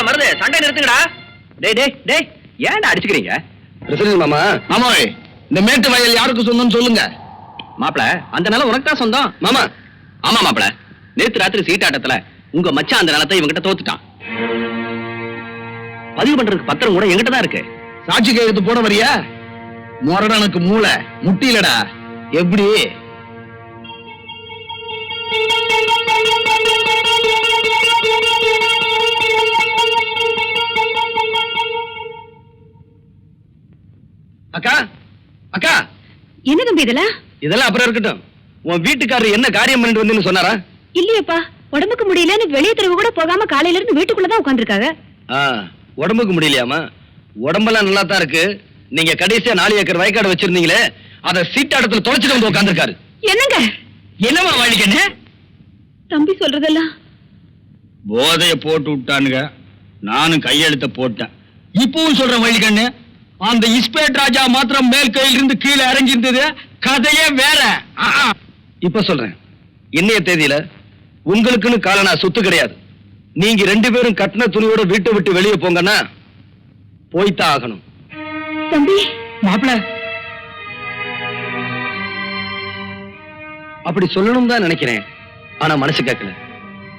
சண்டை நிறுத்துங்கடா. டேய் டேய் டேய் ஏன்டா அடிச்சுக்கிறீங்க? பிரசிடன்ட் மாமா. மாமாவே இந்த மேட்டு வயல் யாருக்கு சொந்தம்னு சொல்லுங்க. மாப்பிள அந்த நிலம் உனக்கு தான் சொந்தம்? மாமா. ஆமா மாப்பிள. நேத்து ராத்திரி சீட்டாட்டத்துல உங்க மச்சான் அந்த நிலத்தை இவங்கிட்ட தோத்துட்டான். பதிவு பண்றதுக்கு பத்திரம் கூட எங்கிட்ட தான் இருக்கு. சாட்சி கையெழுத்து போட வரியா? மொரடனுக்கு மூளை முட்டிலடா எப்படி? தம்பி இதெல்லாம் இதெல்லாம் அப்புறம் இருக்கட்டும். உன் வீட்டுக்காரர் என்ன காரியம் பண்ணிட்டு வந்தேன்னு சொன்னாரா? இல்லையப்பா உடம்புக்கு முடியலன்னு வெளிய தெருவு கூட போகாம காலையில இருந்து வீட்டுக்குள்ளதான் உட்காந்துருக்காங்க ஆ, உடம்புக்கு முடியலையாமா உடம்பெல்லாம் நல்லா தான் இருக்கு. நீங்க கடைசியா நாலு ஏக்கர் வயக்காடு வச்சிருந்தீங்களே அத சீட்டாடத்துல தொலைச்சிட்டு வந்து உட்காந்துருக்காரு என்னங்க? என்னமா வழிக்கண்ணு தம்பி சொல்றதெல்லாம். போதைய போட்டு விட்டானுங்க. நானும் கையெழுத்த போட்டேன். இப்பவும் சொல்றேன் வழிக்கண்ணு அந்த இஸ்பேட் ராஜா மாத்திரம் மேல் கையில இருந்து கீழே இறங்கியிருந்தது கதையே வேற. இப்ப சொல்றேன். இன்னைய தேதியில உங்களுக்குன்னு காலனா சொத்து கிடையாது. நீங்க ரெண்டு பேரும் கட்டின துணியோட வீட்டை விட்டு வெளியே போங்கன்னா போய்த்தான் ஆகணும். தம்பி. மாப்பிள. அப்படி சொல்லணும் தான் நினைக்கிறேன். ஆனா மனசு கேட்கல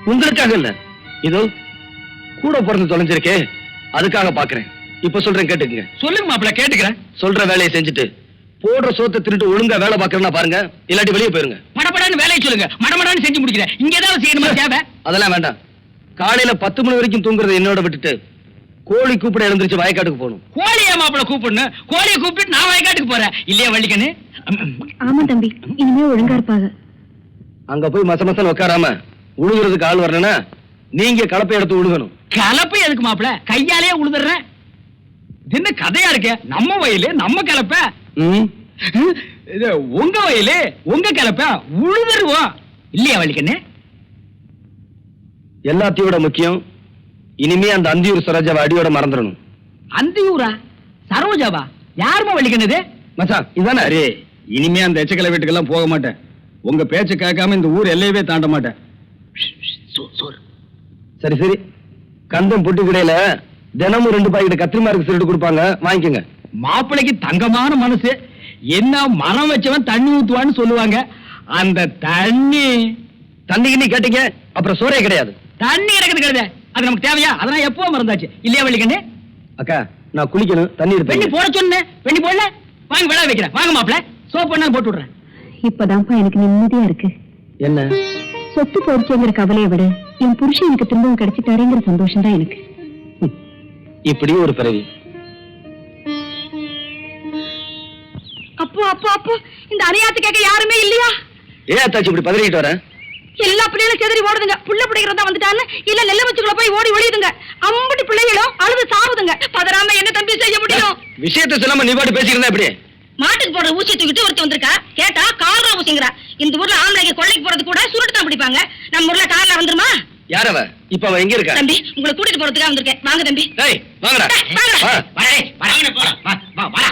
உங்களுக்காக இல்ல. இதோ கூட பிறந்து தொலைஞ்சிருக்கே. அதுக்காக பாக்குறேன். இப்ப சொல்றேன் கேட்டுக்குங்க. சொல்லுங்க மாப்பிள கேட்டுக்கிறேன். சொல்ற வேலையை செஞ்சுட்டு போடுற சோத்தை திருட்டு ஒழுங்கா வேலை பாக்குறேன்னா பாருங்க. இல்லாட்டி வெளியே போயிருங்க. மடமடான்னு வேலையை சொல்லுங்க. மடமடான்னு செஞ்சு முடிக்கிறேன். இங்க ஏதாவது செய்யணுமா? தேவை? அதெல்லாம் வேண்டாம். காலையில பத்து மணி வரைக்கும் தூங்குறதை என்னோட விட்டுட்டு கோழி கூப்பிட எழுந்திருச்சு வயக்காட்டுக்கு போகணும். கோழியை மாப்பிள கூப்பிடணும்? கோழியை கூப்பிட்டு நான் வயக்காட்டுக்கு போறேன். இல்லையா வள்ளிக்கண்ணு? ஆமா தம்பி. இனிமே ஒழுங்கா இருப்பாங்க அங்க போய் மச மசம் உட்காராம உழுகுறதுக்கு ஆள் வரணும்னா நீங்க கலப்பை எடுத்து உழுகணும். கலப்பு எதுக்கு மாப்பிள? கையாலேயே உழுதுறேன். என்ன கதையா இருக்கு? நம்ம வயலு நம்ம கலப்ப. உங்க வயலு உங்க கலப்ப உழுதுருவோம் இல்லையா வள்ளிக்கண்ணு எல்லாத்தையோட முக்கியம் இனிமே அந்த அந்தியூர் சரோஜாவை அடியோட மறந்துடணும். அந்தியூரா? சரோஜாவா? யாருமா வள்ளிக்கண்ணது மச்சான் இதானே? அரே இனிமே அந்த எச்சக்கலை வீட்டுக்கெல்லாம் போக மாட்டேன். உங்க பேச்ச கேட்காம இந்த ஊர் எல்லையவே தாண்ட மாட்டேன். சரி சரி. கந்தம் பொட்டி கடையில தினமும் ரெண்டு பாக்கெட் கத்திரிமாருக்கு திருட்டு கொடுப்பாங்க வாங்கிக்கோங்க. மாப்பிள்ளைக்கு தங்கமான மனசு. என்ன மரம் வச்சவன் தண்ணி ஊத்துவான்னு சொல்லுவாங்க. அந்த தண்ணி தண்ணி கிண்ணி கேட்டீங்க அப்புறம் சோறே கிடையாது. தண்ணி கிடக்குது கிடையாது அது நமக்கு தேவையா? அதெல்லாம் எப்போ மறந்தாச்சு. இல்லையா வள்ளிக்கண்ணு? அக்கா நான் குளிக்கணும் தண்ணி இருக்கு போட சொன்னேன். வெண்ணி போடல? வாங்க விழா வைக்கிறேன். வாங்க மாப்பிள்ள சோப்பு வேணாலும் போட்டு விடுறேன். இப்பதான்ப்பா எனக்கு நிம்மதியா இருக்கு. என்ன? சொத்து போச்சுங்கிற கவலையை விட என் புருஷன் எனக்கு திரும்பவும் கிடைச்சிட்டாருங்கிற சந்தோஷம் தான் எனக்கு. இப்படி ஒரு பிறவி. அப்போ அப்போ அப்போ இந்த அணையாத்து கேட்க யாருமே இல்லையா? ஏன் அத்தாச்சி இப்படி பதறிக்கிட்டு வரேன் எல்லா பிள்ளைகளும் செதறி ஓடுதுங்க. புள்ள பிடிக்கிறதா வந்துட்டான்னு? இல்ல நெல்ல வச்சுக்குள்ள போய் ஓடி ஒளியுதுங்க. அம்புட்டி பிள்ளைகளும் அழுது சாவுதுங்க. பதறாம என்ன தம்பி செய்ய முடியும்? விஷயத்தை சொல்லாம நீ பாட்டு பேசிக்கிறதா இப்படி மாட்டுக்கு போடுற ஊசி தூக்கிட்டு ஒருத்தர் வந்திருக்கா? கேட்டா காலரா ஊசிங்கிறா. இந்த ஊர்ல ஆம்பளைங்க கொள்ளைக்கு போறது கூட சுருட்டு தான் பிடிப்பாங்க. நம்ம ஊர்ல கார்ல வந்துருமா? யார் அவ? இப்ப அவ எங்க இருக்கா? தம்பி உங்களை கூட்டிட்டு போறதுக்காக வந்திருக்கேன். வாங்க தம்பி. டேய் வாங்கடா. வாங்கடா. வா. வரே வரே போலாம். வா வா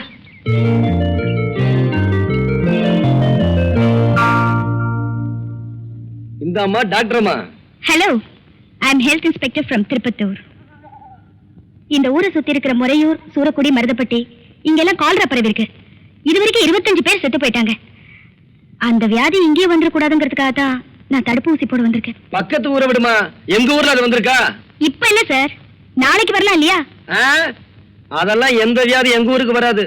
இந்த அம்மா டாக்டர் அம்மா hello I am health inspector from Tirupattur இந்த ஊரை சுத்தி இருக்கிற முறையூர் சூரக்குடி மருதப்பட்டி இங்கெல்லாம் கால்ரா பரவி இருக்கு. இது வரைக்கும் இருபத்தஞ்சு பேர் செத்து போயிட்டாங்க. அந்த வியாதி இங்கே வந்துடக்கூடாதுங்கிறதுக்காக தான் நான் தடுப்பூசி போட வந்திருக்கேன். பக்கத்து ஊரை விடுமா? எங்க ஊர்ல அது வந்திருக்கா? இப்ப என்ன சார்? நாளைக்கு வரலாம் இல்லையா? அதெல்லாம் எந்த வியாதி எங்க ஊருக்கு வராது.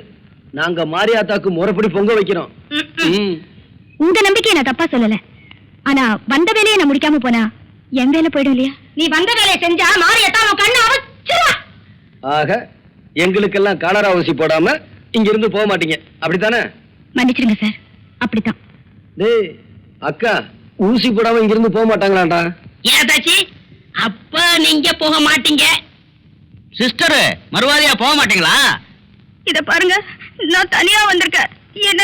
நாங்க மாரியாத்தாக்கு முறைப்படி பொங்க வைக்கிறோம். உங்க நம்பிக்கையை நான் தப்பா சொல்லல. ஆனா வந்த வேலையை நான் முடிக்காம போனா என் வேலை போயிடும் இல்லையா? நீ வந்த வேலையை செஞ்சா மாறியத்தான் அவன் கண்ணு அவச்சிருவா ஆக எங்களுக்கெல்லாம் காலரா ஊசி போடாம இங்க இருந்து போக மாட்டீங்க. அப்படித்தானே? மன்னிச்சிடுங்க சார். அப்படித்தான். டேய் அக்கா ஊசி போடாம இங்க இருந்து போக மாட்டாங்களாடா ஏதாச்சி அப்ப நீங்க போக மாட்டீங்க. சிஸ்டர் மறுவாதியா போக மாட்டீங்களா? இத பாருங்க நான் தனியா வந்திருக்கேன். என்ன?